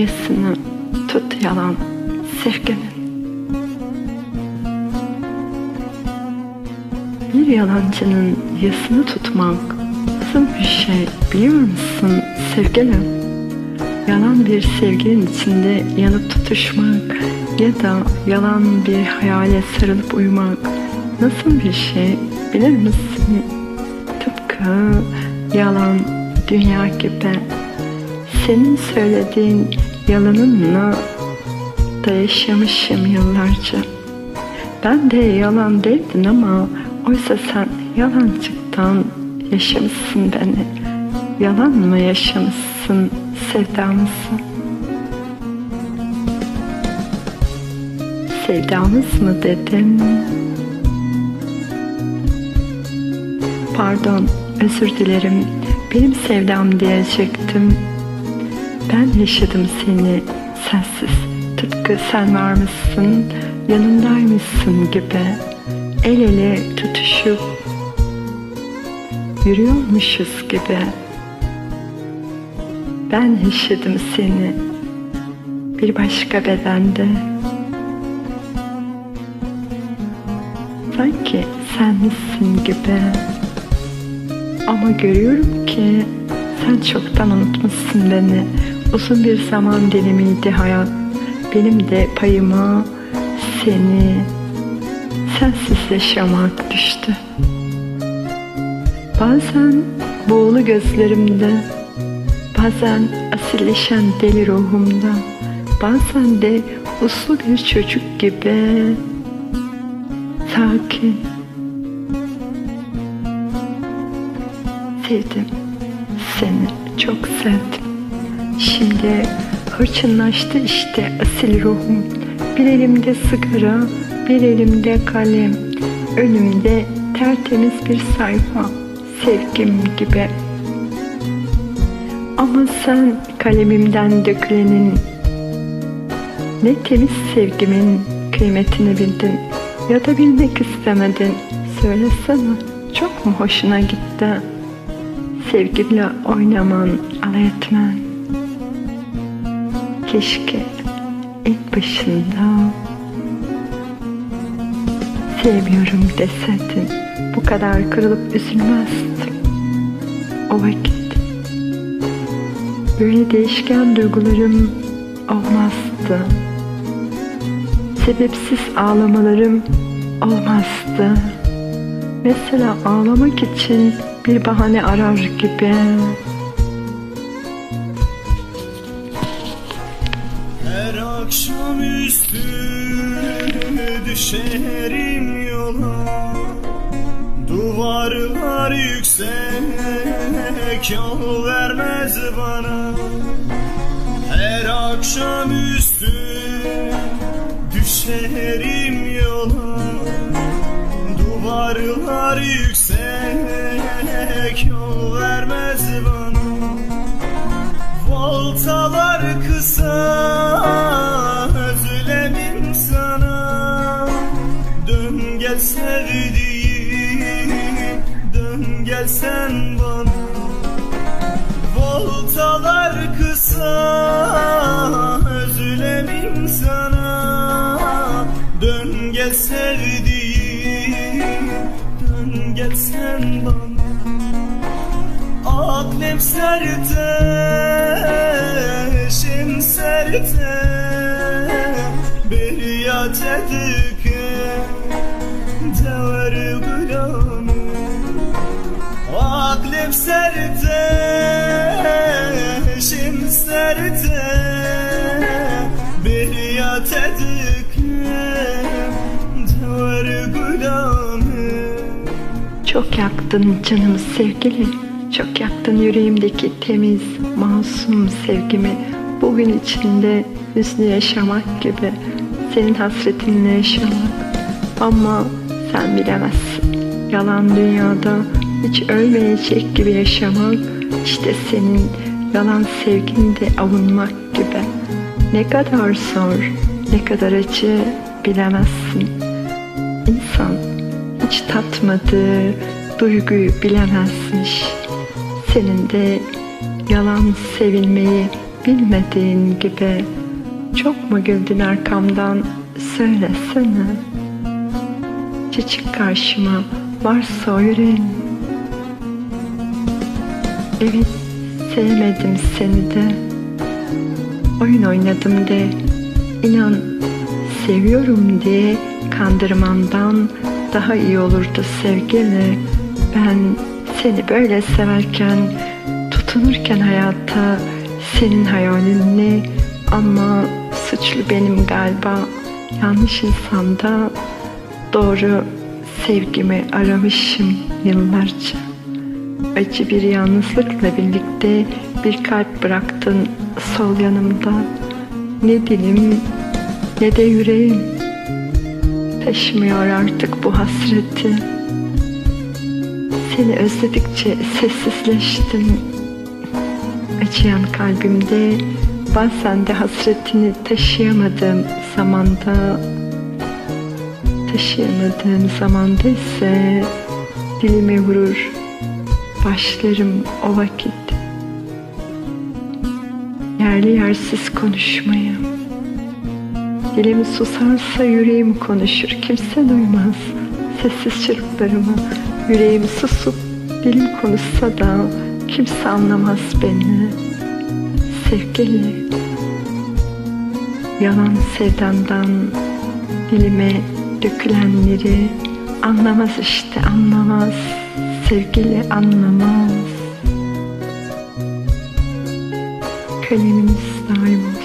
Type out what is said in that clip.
yasını tut yalan sevgimin. Bir yalancının yasını tutmak nasıl bir şey biliyor musun sevgilim? Yalan bir sevginin içinde yanıp tutuşmak ya da yalan bir hayale sarılıp uyumak nasıl bir şey bilir misin? Tıpkı yalan dünya gibi. Senin söylediğin yalanınla da yaşamışım yıllarca. Ben de yalan değildin ama oysa sen yalancıktan yaşamışsın beni. Yalan mı yaşamışsın sevdamızı? Sevdamız mı dedim? Pardon, özür dilerim. Benim sevdam diyecektim. Ben yaşadım seni sensiz. Tıpkı sen varmışsın, yanındaymışsın gibi. El ele tutuşup yürüyormuşuz gibi. Ben yaşadım seni bir başka bedende. Sanki sen misin gibi. Ama görüyorum ki sen çoktan unutmuşsun beni. Uzun bir zaman dilimiydi hayat. Benim de payıma seni sensiz yaşamak düştü. Bazen boğulu gözlerimde, bazen asilleşen deli ruhumda, bazen de uslu bir çocuk gibi sakin. Sevdim seni, çok sevdim. Şimdi hırçınlaştı işte asil ruhum. Bir elimde sigara, bir elimde kalem. Önümde tertemiz bir sayfa, sevgim gibi. Ama sen kalemimden dökülenin ne temiz sevgimin kıymetini bildin ya da bilmek istemedin. Söylesene çok mu hoşuna gitti? Sevgiyle oynaman, alay etmen. Keşke ilk başında sevmiyorum deseydin. Bu kadar kırılıp üzülmezdim. O vakit böyle değişken duygularım olmazdı. Sebepsiz ağlamalarım olmazdı. Mesela ağlamak için bir bahane arar gibi. Her akşam üstü düşerim yola. Duvarlar yüksek yol vermez bana. Her akşam üstü düşerim yola. Duvarlar yüksek dön gel sen bana. Voltalar kısa özlemim sana. Dön gel sevdiğim dön gel sen bana. Aklım serte, şim serte. Bir yat edike, dever gulamı Aklım serte, şim serte Bir yat edike, dever gulamı Çok yaktın canımı sevgili. Çok yaktın yüreğimdeki temiz, masum sevgimi. Bugün içinde hüznü yaşamak gibi. Senin hasretinle yaşamak. Ama sen bilemezsin. Yalan dünyada hiç ölmeyecek gibi yaşamak. işte senin yalan sevginde avunmak gibi. Ne kadar zor, ne kadar acı bilemezsin. İnsan hiç tatmadığı duyguyu bilemezmiş. Senin de yalan sevilmeyi bilmediğin gibi Çok mu güldün arkamdan söylesene Çiçek karşıma varsa o yüreğin Evet sevmedim seni de. Oyun oynadım de. İnan seviyorum diye kandırmandan daha iyi olurdu sevgili. Ben seni böyle severken, tutunurken hayata senin hayalini ama suçlu benim galiba. Yanlış insanda doğru sevgimi aramışım yıllarca. Acı bir yalnızlıkla birlikte bir kalp bıraktın sol yanımda. Ne dilim ne de yüreğim taşımıyor artık bu hasreti. Seni özledikçe sessizleştim. Acıyan kalbimde bazen de hasretini taşıyamadığım zamanda taşıyamadığım zamanda ise dilime vurur. Başlarım o vakit. Yerli yersiz konuşmaya. Dilim susarsa yüreğim konuşur. Kimse duymaz sessiz çırplarımı. Yüreğim susup dilim konuşsa da kimse anlamaz beni. Sevgili yalan sevdandan dilime dökülenleri anlamaz işte anlamaz sevgili anlamaz kaleminiz daim olsun.